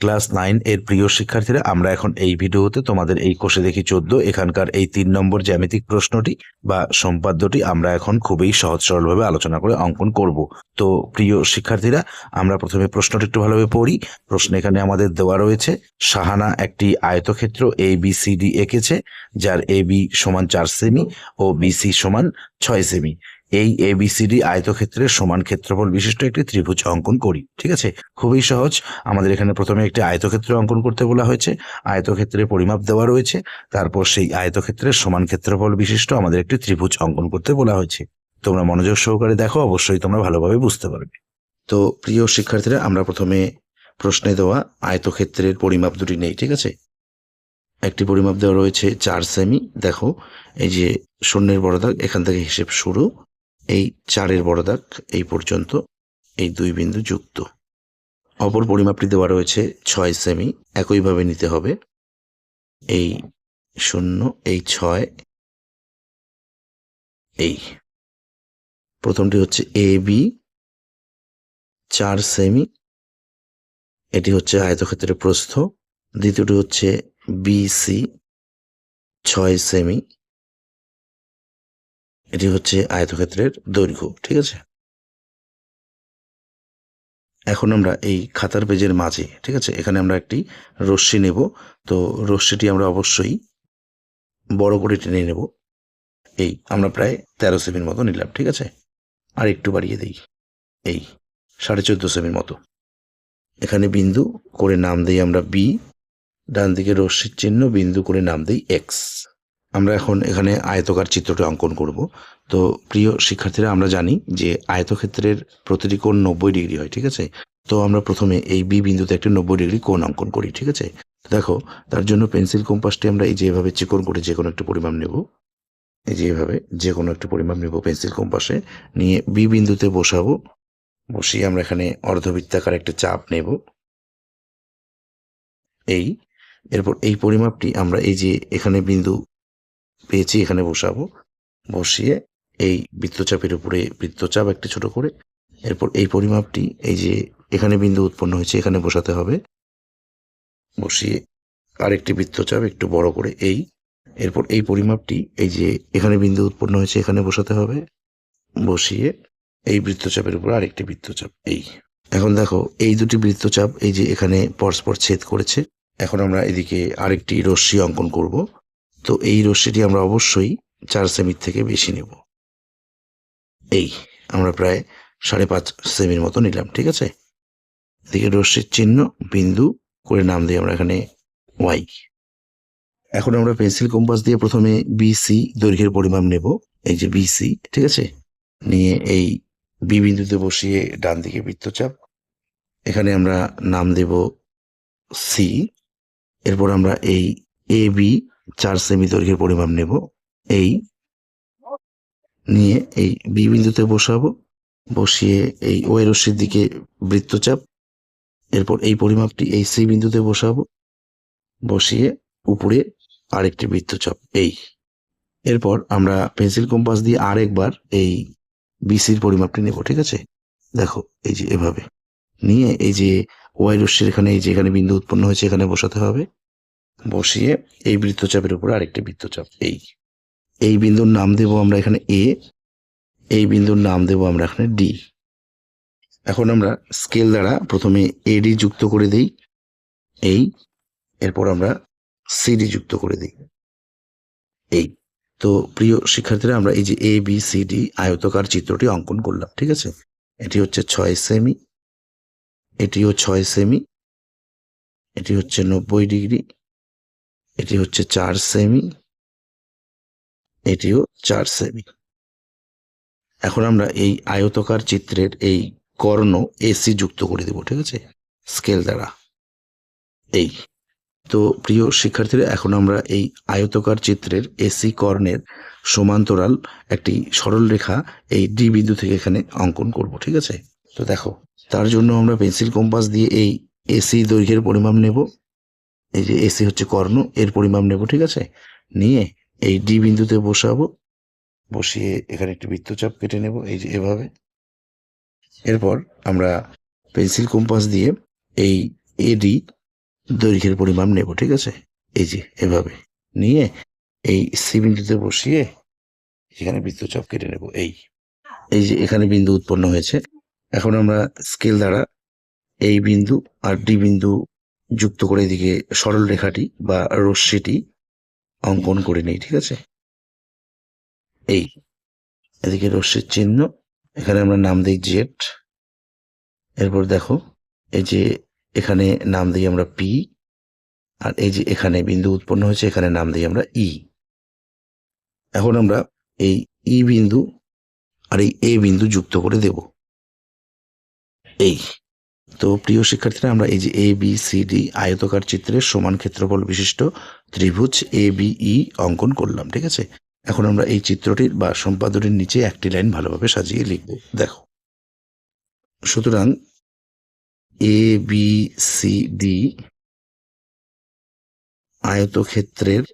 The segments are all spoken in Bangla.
ক্লাস নাইন এর প্রিয় শিক্ষার্থীরা, আমরা এখন এই ভিডিওতে তোমাদের এই কোষে দেখি চোদ্দ। এখানকার এই তিন নম্বর জ্যামিতিক প্রশ্নটি বা সম্পাদ্যটি আমরা এখন খুবই সহজ সরলভাবে আলোচনা করে অঙ্কন করব। তো প্রিয় শিক্ষার্থীরা, আমরা প্রথমে প্রশ্নটি একটু ভালোভাবে পড়ি। প্রশ্ন এখানে আমাদের দেওয়া রয়েছে, সাহানা একটি আয়তক্ষেত্র এ বি সি ডি এঁকেছে, যার এ বি সমান চার সেমি ও বিসি সমান ছয় সেমি। এই এবিসিডি আয়তক্ষেত্রের সমান ক্ষেত্রফল বিশিষ্ট একটি ত্রিভুজ অঙ্কন করি, ঠিক আছে? খুবই সহজ। আমাদের এখানে প্রথমে একটি আয়তক্ষেত্র অঙ্কন করতে বলা হয়েছে। আয়তক্ষেত্রে পরিমাপ দেওয়া রয়েছে। তারপর সেই আয়তক্ষেত্রের সমান ক্ষেত্রফল বিশিষ্ট আমাদের একটি ত্রিভুজ অঙ্কন করতে বলা হয়েছে। তোমরা মনোযোগ সহকারে দেখো, অবশ্যই তোমরা ভালোভাবে বুঝতে পারবে। তো প্রিয় শিক্ষার্থীরা, আমরা প্রথমে প্রশ্নে দেওয়া আয়তক্ষেত্রের পরিমাপ দুটি নেই, ঠিক আছে? একটি পরিমাপ দেওয়া রয়েছে চার সেমি। দেখো, এই যে শূন্যের বড় দাগ এখান থেকে হিসেব শুরু। এই চারের বড় দাগ এই পর্যন্ত এই দুই বিন্দু যুক্ত। অপর পরিমাপটি দেওয়া রয়েছে ছয় সেমি, একইভাবে নিতে হবে। এই শূন্য, এই ছয়, এই। প্রথমটি হচ্ছে এ, বি, চার সেমি। এটি হচ্ছে আয়তক্ষেত্রের প্রস্থ। দ্বিতীয়টি হচ্ছে বিসি ছয় সেমি। এটি হচ্ছে আয়তক্ষেত্রের দৈর্ঘ্য, ঠিক আছে? এখন আমরা এই খাতার পেজের মাঝে, ঠিক আছে? এখানে আমরা একটি রশ্মি নেব। তো রশ্মিটি আমরা অবশ্যই বড় করে টেনে নেব। এই, আমরা প্রায় তেরো সেমির মতো নিলাম, ঠিক আছে? আর একটু বাড়িয়ে দিই। এই, সাড়ে চোদ্দ সেমির মতো। এখানে বিন্দু করে নাম দিই আমরা বি ডান দিকে রশ্মির চিহ্ন বিন্দু করে নাম দিই এক্স আমরা এখন এখানে আয়তকার চিত্রটি অঙ্কন করব। তো প্রিয় শিক্ষার্থীরা, আমরা জানি যে আয়তক্ষেত্রের প্রতিটি কোণ নব্বই ডিগ্রি হয়, ঠিক আছে? তো আমরা প্রথমে এই বি বিন্দুতে একটি নব্বই ডিগ্রি কোণ অঙ্কন করি, ঠিক আছে? দেখো, তার জন্য পেন্সিল কম্পাসটি আমরা এই যেভাবে চিকন করে যে কোনো একটা পরিমাপ নেব। এই যে এভাবে যে কোনো একটা পরিমাপ নেব পেন্সিল কম্পাসে। নিয়ে বি বিন্দুতে বসাবো। বসিয়ে আমরা এখানে অর্ধবৃত্তাকার একটা চাপ নেব। এই, এরপর এই পরিমাপটি আমরা এই যে এখানে বিন্দু পেয়েছি, এখানে বসাবো। বসিয়ে এই বৃত্তচাপের উপরে বৃত্তচাপ একটি ছোট করে, এরপর এই পরিমাপটি, এই যে এখানে বিন্দু উৎপন্ন হয়েছে, এখানে বসাতে হবে। বসিয়ে আরেকটি বৃত্তচাপ একটু বড় করে এই, এরপর এই পরিমাপটি, এই যে এখানে বিন্দু উৎপন্ন হয়েছে, এখানে বসাতে হবে। বসিয়ে এই বৃত্তচাপের উপর আরেকটি বৃত্তচাপ, এই। এখন দেখো, এই দুটি বৃত্তচাপ, এই যে এখানে পরস্পর ছেদ করেছে, এখন আমরা এদিকে আরেকটি রশ্মি অঙ্কন করব। তো এই রশ্মিটি আমরা অবশ্যই চার সেমির থেকে বেশি নেব। এই, আমরা প্রায় সাড়ে পাঁচ সেমির মতো নিলাম, ঠিক আছে? এদিকে রশ্মির চিহ্ন, বিন্দু করে নাম দিই আমরা এখানে ওয়াই এখন আমরা পেন্সিল কম্পাস দিয়ে প্রথমে বিসি দৈর্ঘ্যের পরিমাপ নেব, এই যে বিসি ঠিক আছে? নিয়ে এই বি বিন্দুতে বসিয়ে ডান দিকে বৃত্তচাপ। এখানে আমরা নাম দেব সি এরপর আমরা এই এ বি চার সেমি দৈর্ঘ্যের পরিমাপ নেব। এই নিয়ে এই বি বিন্দুতে বসাবো। বসিয়ে এই ওয়ের রশ্মির দিকে বৃত্তচাপ। এরপর এই পরিমাপটি এই সি বিন্দুতে বসাবো। বসিয়ে উপরে আরেকটি বৃত্তচাপ, এই। এরপর আমরা পেন্সিল কম্পাস দিয়ে আরেকবার এই বিসির পরিমাপটি নেব, ঠিক আছে? দেখো, এই যে এভাবে। নিয়ে এই যে ওয়াই রশ্মির এখানে, এই যে এখানে বিন্দু উৎপন্ন হয়েছে, এখানে বসাতে হবে। বসিয়ে এই বৃত্তচাপের উপর আরেকটি বৃত্তচাপ, এই। এই বিন্দুর নাম দেব আমরা এখানে এ এই বিন্দুর নাম দেব আমরা এখানে ডি এখন আমরা স্কেল দ্বারা প্রথমে এডি যুক্ত করে দিই, এই। এরপর আমরা সিডি যুক্ত করে দিই, এই। তো প্রিয় শিক্ষার্থীরা, আমরা এই যে এ বি সি ডি আয়তকার চিত্রটি অঙ্কন করলাম, ঠিক আছে? এটি হচ্ছে ছয় সেমি, এটিও ছয় সেমি, এটি হচ্ছে নব্বই ডিগ্রি এটি হচ্ছে চার সেমি এটিও চার সেমি এখন আমরা এই আয়তকার চিত্রের এই কর্ণ এসি যুক্ত করে দেব, ঠিক আছে? স্কেল দ্বারা। এই। তো প্রিয় শিক্ষার্থীরা, এখন আমরা এই আয়তকার চিত্রের এসি কর্ণের সমান্তরাল একটি সরল রেখা এই ডি বিন্দু থেকে এখানে অঙ্কন করব, ঠিক আছে? তো দেখো, তার জন্য আমরা পেন্সিল কম্পাস দিয়ে এই এসি দৈর্ঘ্যের পরিমাপ নেব। এই যে এসি হচ্ছে কর্ণ, এর পরিমাপ নেব, ঠিক আছে? নিয়ে এই ডি বিন্দুতে বসাবো, বসিয়ে এখানে একটি বৃত্তচাপ কেটে নেব, এই যে এভাবে। এরপর আমরা পেন্সিল কম্পাস দিয়ে এই এডি দৈর্ঘ্যের পরিমাপ নেব, ঠিক আছে? এই যে এভাবে। নিয়ে এই সি বিন্দুতে বসিয়ে এখানে বৃত্তচাপ কেটে নেব, এই। এই যে এখানে বিন্দু উৎপন্ন হয়েছে। এখন আমরা স্কেল দ্বারা এই বিন্দু আর ডি বিন্দু যুক্ত করে এদিকে সরল রেখাটি বা রশ্মিটি অঙ্কন করে নেই, ঠিক আছে? এই, এদিকে রশ্মির চিহ্ন, এখানে আমরা নাম দিই জেড এরপর দেখো, এই যে এখানে নাম দিই আমরা পি আর এই যে এখানে বিন্দু উৎপন্ন হয়েছে, এখানে নাম দিই আমরা ই এখন আমরা এই ই বিন্দু আর এই এ বিন্দু যুক্ত করে দেব। এই তো প্রিয় শিক্ষার্থীরা, আমরা এই যে এ বি সি ডি আয়তকার চিত্রের সমান ক্ষেত্রফল বিশিষ্ট ত্রিভুজ এ বি ই অঙ্কন করলাম, ঠিক আছে? এখন আমরা এই চিত্রটির বা সম্পাদনের নিচে একটি লাইন ভালোভাবে সাজিয়ে লিখব। দেখো। সুতরাং এ বি সি ডি আয়তক্ষেত্রের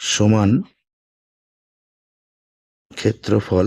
সমান ক্ষেত্রফল